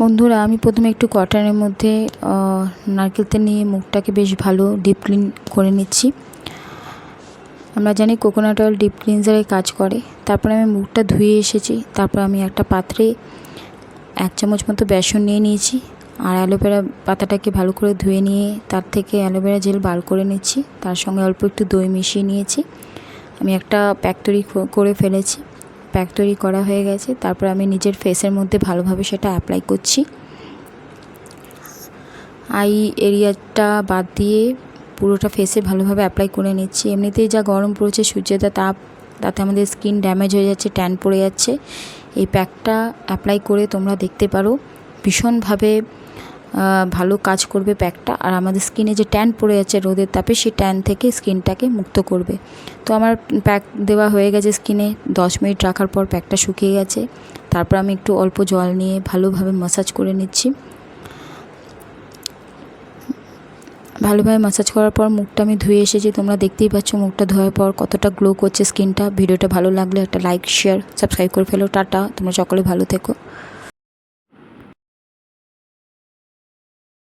বন্ধুরা, আমি প্রথমে একটু কটনের মধ্যে নারকেল তেল নিয়ে মুখটাকে বেশ ভালো ডিপ ক্লিন করে নিচ্ছি। আমরা জানি কোকোনাট অয়েল ডিপ ক্লিনজারে কাজ করে। তারপরে আমি মুখটা ধুয়ে এসেছি। তারপর আমি একটা পাত্রে এক চামচ মতো বেসন নিয়ে নিয়েছি আর অ্যালোভেরা পাতাটাকে ভালো করে ধুয়ে নিয়ে তার থেকে অ্যালোভেরা জেল বার করে নিচ্ছি। তার সঙ্গে অল্প একটু দই মিশিয়ে নিয়েছি। আমি একটা প্যাক তৈরি করে ফেলেছি। প্যাক তৈরি করা হয়ে গেছে। তারপর আমি নিজের ফেসের মধ্যে ভালোভাবে সেটা অ্যাপ্লাই করছি। আই এরিয়াটা বাদ দিয়ে পুরোটা ফেসে ভালোভাবে অ্যাপ্লাই করে নিচ্ছি। এমনিতেই যা গরম পড়েছে সূর্যের তাপ, তাতে আমাদের স্কিন ড্যামেজ হয়ে যাচ্ছে ট্যান পড়ে যাচ্ছে। এই প্যাকটা অ্যাপ্লাই করে তোমরা দেখতে পারো। ভীষণভাবে ভালো কাজ করবে প্যাকটা। আর আমাদের স্কিনে যে ট্যান পড়ে যাচ্ছে রোদের তাপে, সেই ট্যান থেকে স্কিনটাকে মুক্ত করবে। তো আমার প্যাক দেওয়া হয়ে গেছে স্কিনে। দশ মিনিট রাখার পর প্যাকটা শুকিয়ে গেছে। তারপর আমি একটু অল্প জল নিয়ে ভালোভাবে মাসাজ করে নিচ্ছি। ভালোভাবে মাসাজ করার পর মুখটা আমি ধুয়ে এসেছি। তোমরা দেখতেই পাচ্ছ মুখটা ধোয়ার পর কতটা গ্লো করছে স্কিনটা। ভিডিওটা ভালো লাগলে একটা লাইক শেয়ার সাবস্ক্রাইব করে ফেলো। টাটা। তোমরা সকলে ভালো থেকো।